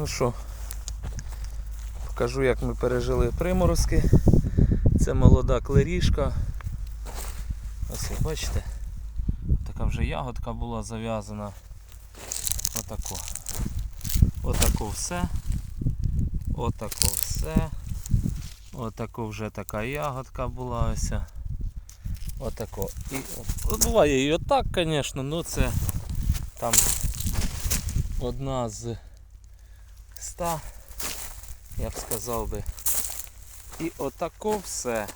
Ну що, покажу, як ми пережили приморозки. Це молода клерішка. Ось бачите, така вже ягодка була зав'язана. Отако. Отако все. Отако все. Отако вже така ягодка була ось. Отако. І буває і отак, звісно, ну це там одна з ста, я б сказав би. І отако все.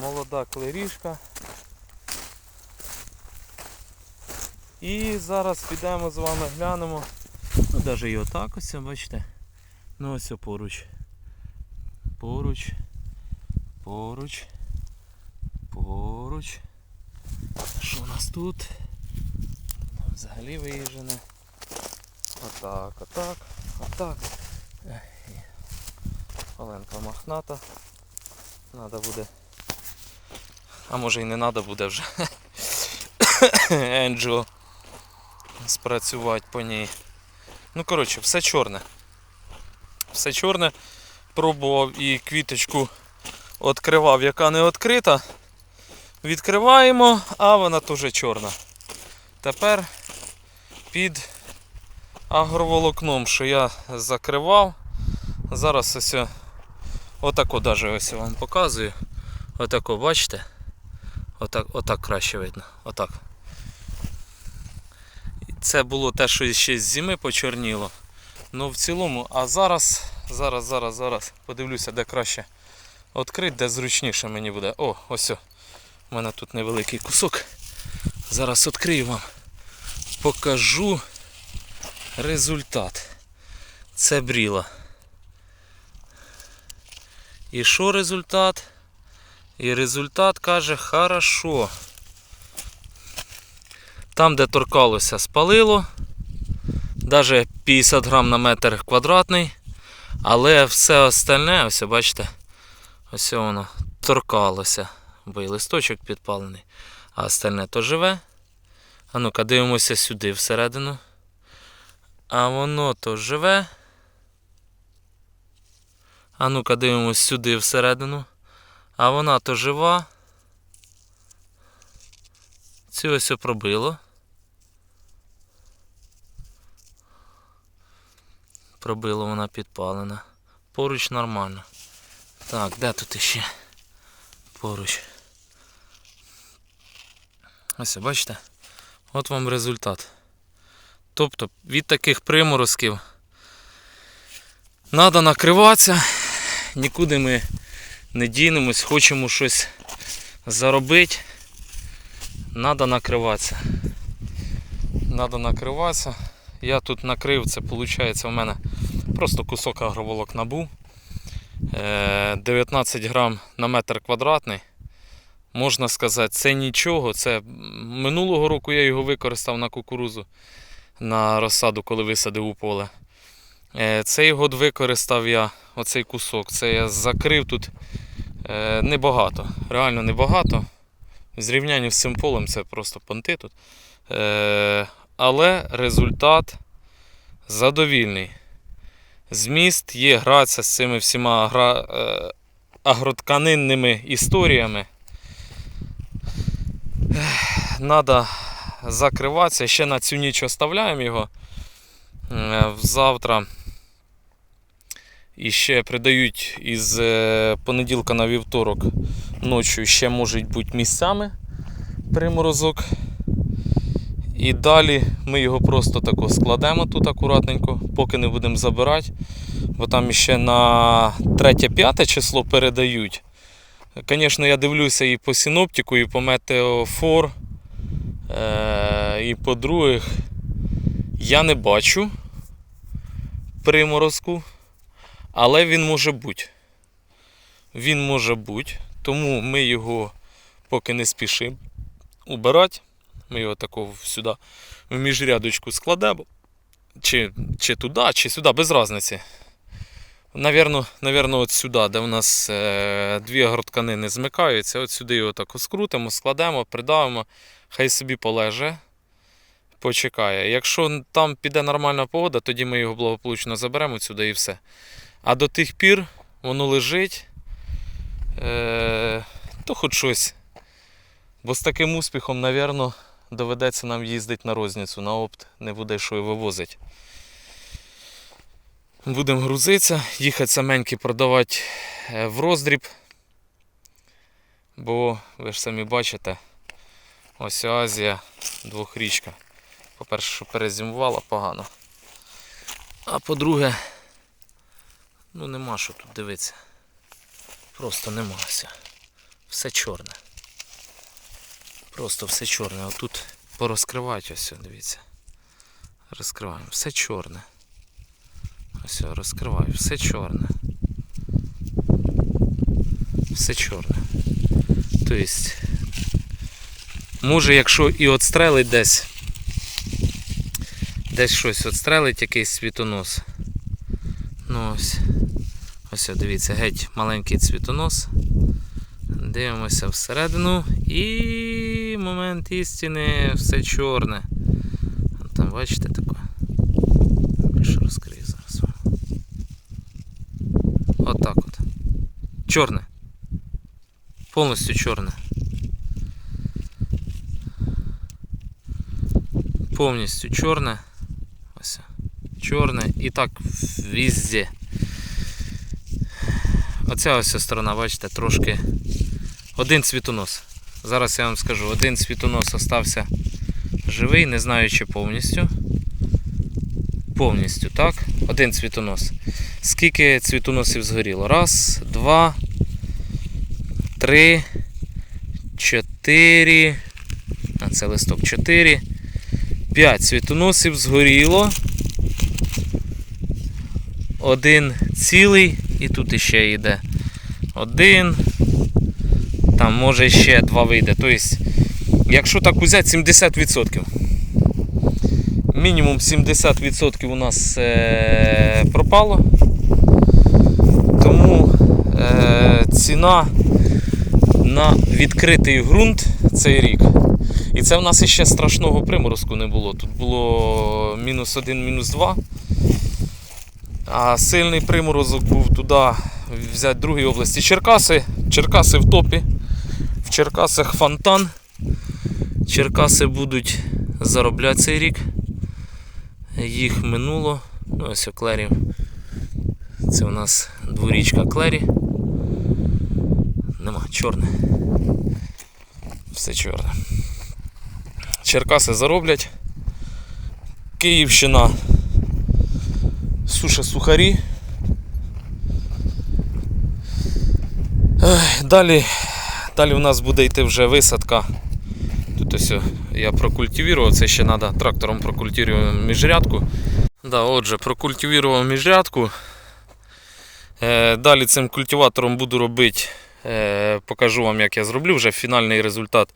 Молода клерішка. І зараз підемо з вами глянемо. Ну, навіть і отак ось, бачите. Ну ось поруч. Поруч. Поруч. Поруч. Що у нас тут? Взагалі виїжджене. Отак, отак, отак. Оленка мохната. Надо буде. А може і не треба буде вже. Енджо спрацювати по ній. Ну, коротше, все чорне. Все чорне. Пробував і квіточку відкривав, яка не відкрита. Відкриваємо, а вона теж чорна. Тепер під агроволокном, що я закривав. Зараз ось отако даже ось вам показую. Отако, бачите? Отак, отак краще видно. Отак. Це було те, що ще з зими почорніло. Ну в цілому, а зараз, зараз, зараз, зараз подивлюся, де краще відкрити, де зручніше мені буде. О, ось. У мене тут невеликий кусок. Зараз відкрию вам. Покажу результат. Це бріла. І що результат? І результат каже хорошо. Там, де торкалося, спалило. Навіть 50 грам на метр квадратний. Але все остальне, ось бачите, ось воно торкалося, бо і листочок підпалений, а остальне то живе. А ну-ка, дивимося сюди всередину. А воно то живе. А ну-ка, дивимося сюди всередину. А вона то жива. Цю ось пробило. Пробило вона підпалена. Поруч нормально. Так, де тут іще? Поруч. Ось, бачите? От вам результат. Тобто від таких приморозків треба накриватися, нікуди ми не дінемось, хочемо щось заробити. Треба накриватися. Треба накриватися. Я тут накрив, це виходить у мене просто кусок агроволокна був. Е, 19 грам на метр квадратний. Можна сказати, це нічого. Це минулого року я його використав на кукурузу на розсаду, коли висадив у поле. Е, Цей год використав я оцей кусок. Це я закрив тут е, небагато. Реально небагато. В зрівнянні з цим полем це просто понти тут. Е, Але результат задовільний. Зміст є гратися з цими всіма агра, агротканинними історіями. Треба закриватися. Ще на цю ніч оставляємо його. Е, Завтра і ще придають із е, понеділка на вівторок ночі ще можуть бути місцями приморозок. І далі ми його просто тако складемо тут акуратненько, поки не будемо забирати. Бо там ще на 3-5 число передають. Звісно, я дивлюся і по синоптику, і по метеофор. Е, і по-друге, я не бачу приморозку, але він може бути. Він може бути, тому ми його поки не спішимо убирати. Ми його тако сюди в міжрядочку складемо. Чи, чи туди, чи сюди, без різниці. Навірно, навірно, от сюди, де у нас е, дві агротканини змикаються, от сюди його так скрутимо, складемо, придавимо, хай собі полеже почекає. Якщо там піде нормальна погода, тоді ми його благополучно заберемо сюди і все. А до тих пір воно лежить, е, то хоч щось. Бо з таким успіхом, напевно, доведеться нам їздити на розницю, на опт не буде що і вивозити. Будемо грузитися, їхати саменьки продавати е, в роздріб. Бо ви ж самі бачите, ось Азія двохрічка. По-перше, що перезимувала погано. А по-друге, ну нема що тут дивитися. Просто нема все. Все чорне. Просто все чорне. Отут порозкривати ось, дивіться. Розкриваємо. Все чорне. Ось розкриваю. Все чорне. Все чорне. Тобто, може, якщо і отстрелить десь, десь щось отстрелить, якийсь світонос. Ну ось. Ось, дивіться, геть маленький цвітонос. Дивимося всередину і момент істини, все чорне. Там бачите таке. Більше розкрию зараз. Отак от. Чорне. Повністю чорне. Повністю чорне. Ось. Чорне. І так везде. Оця ось сторона, бачите, трошки. Один світонос. Зараз я вам скажу, один світонос остався живий, не знаю чи повністю. Повністю, так? Один цвітонос. Скільки цвітоносів згоріло? Раз, два, три, чотири. А це листок. Чотири. П'ять цвітоносів згоріло. Один цілий. І тут іще йде. Один. Там може ще два вийде. Тобто, якщо так взяти, 70%. Мінімум 70% у нас е, пропало. Тому е, ціна на відкритий ґрунт цей рік. І це в нас іще страшного приморозку не було. Тут було мінус 1, мінус 2. А сильний приморозок був туди взяти другій області. Черкаси. Черкаси в топі. В Черкасах фонтан. Черкаси будуть заробляти цей рік. Їх минуло. Ну, ось о Клері. Це у нас дворічка Клері. Нема, чорне. Все чорне. Черкаси зароблять. Київщина. Суша сухарі. Далі, далі у нас буде йти вже висадка. Тут ось я прокультивував, це ще треба трактором прокультивувати міжрядку. Да, отже, прокультивував міжрядку. Е, Далі цим культиватором буду робити, е, покажу вам, як я зроблю вже фінальний результат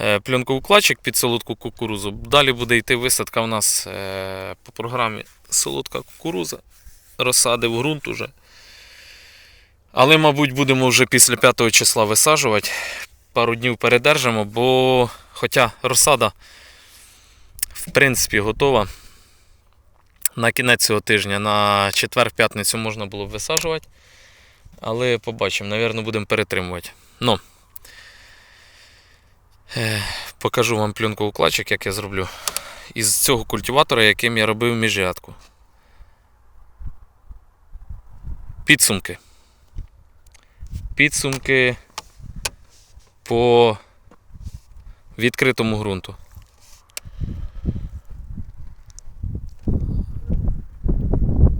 е, під солодку кукурузу. Далі буде йти висадка у нас е, по програмі солодка кукуруза. Розсадив ґрунт уже. Але, мабуть, будемо вже після 5 числа висаджувати. Пару днів передержимо, бо хоча розсада в принципі готова. На кінець цього тижня, на четвер-п'ятницю можна було б висаджувати. Але побачимо, напевно, будемо перетримувати. Ну, е, покажу вам пленку укладчик, як я зроблю. Із цього культиватора, яким я робив міжрядку. Підсумки. Підсумки по відкритому ґрунту.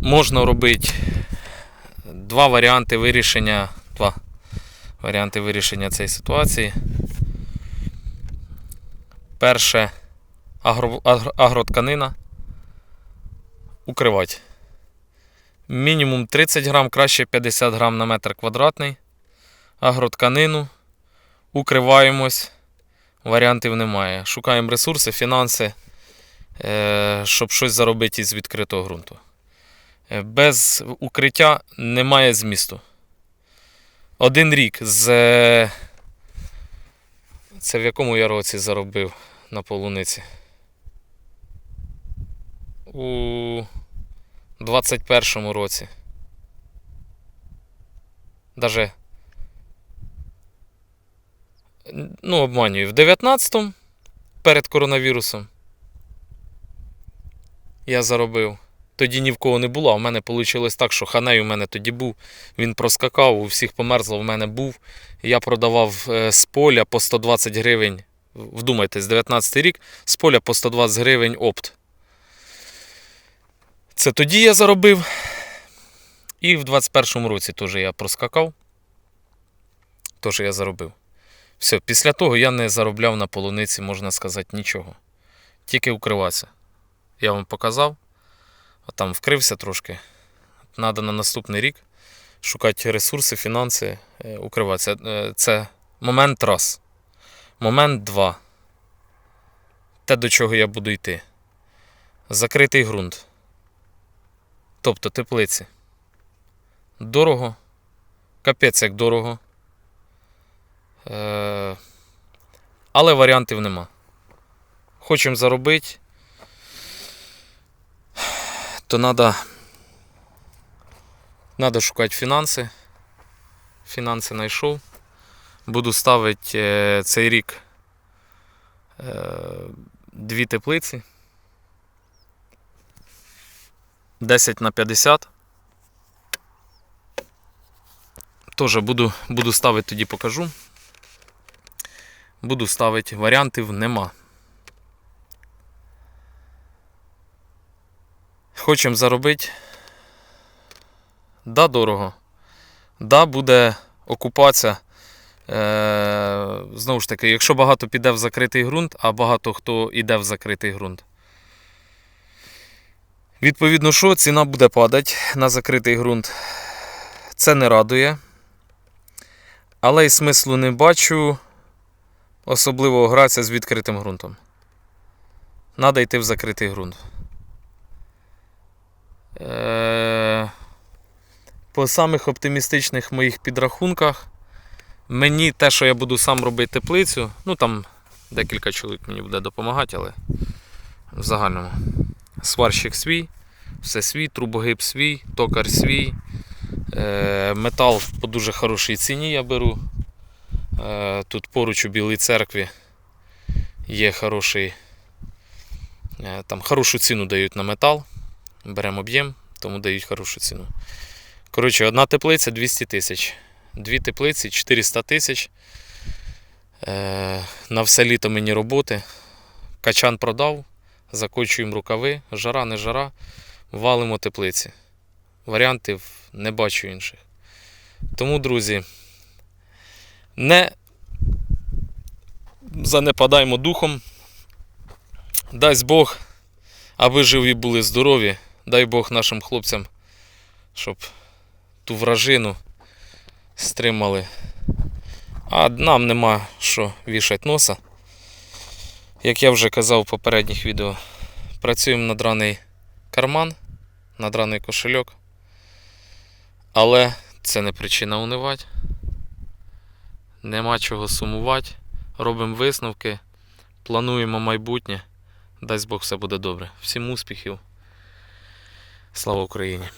Можна робити два варіанти вирішення. Два варіанти вирішення цієї ситуації. Перше агро, агро, агротканина. Укривати. Мінімум 30 грам, краще 50 грам на метр квадратний. Агротканину. Укриваємось. Варіантів немає. Шукаємо ресурси, фінанси, е, щоб щось заробити із відкритого ґрунту. Е, Без укриття немає змісту. Один рік з. е, Це в якому я році заробив на полуниці? у 21-му році. Даже ну, обманюю, в 19-му перед коронавірусом я заробив. Тоді ні в кого не було, а в мене вийшло так, що ханей у мене тоді був. Він проскакав, у всіх померзло, в мене був. Я продавав е, з поля по 120 гривень. Вдумайтесь, 19 рік, з поля по 120 гривень опт. Це тоді я заробив. І в 21-му році теж я проскакав. Теж я заробив. Все, після того я не заробляв на полуниці, можна сказати, нічого. Тільки укриватися. Я вам показав. Там вкрився трошки. Треба на наступний рік шукати ресурси, фінанси, е, укриватися. Е, Це момент раз. Момент два. Те, до чого я буду йти. Закритий ґрунт. Тобто теплиці. Дорого. Капець як дорого. Е, але варіантів нема. Хочемо заробити, то треба надо шукати фінанси. Фінанси знайшов. Буду ставити е, цей рік е, дві теплиці. 10 на 50. Тоже буду, буду ставити, тоді покажу. Буду ставити, варіантів нема. Хочемо заробити. Да, дорого. Да, буде окупація. Е, знову ж таки, якщо багато піде в закритий ґрунт, а багато хто йде в закритий ґрунт. Відповідно, що ціна буде падати на закритий ґрунт. Це не радує. Але й смислу не бачу, особливо гратися з відкритим ґрунтом. Надо йти в закритий ґрунт. Е, По самих оптимістичних моїх підрахунках, мені те, що я буду сам робити теплицю, ну там декілька чоловік мені буде допомагати, але в загальному. Сварщик свій, все свій, трубогиб свій, токар свій. Е, Метал по дуже хорошій ціні я беру. Е, Тут поруч у Білій церкві є хороший. Там хорошу ціну дають на метал. Беремо об'єм, тому дають хорошу ціну. Коротше, одна теплиця 200 тисяч. Дві теплиці 400 тисяч. Е, На все літо мені роботи. Качан продав, закочуємо рукави, жара, не жара, валимо теплиці. Варіантів не бачу інших. Тому, друзі, не занепадаємо духом. Дасть Бог, аби живі були здорові. Дай Бог нашим хлопцям, щоб ту вражину стримали. А нам нема що вішати носа. Як я вже казав в попередніх відео, працюємо на драний карман, на драний кошельок. Але це не причина унивати. Нема чого сумувати. Робимо висновки, плануємо майбутнє. Дасть Бог все буде добре. Всім успіхів. Слава Україні!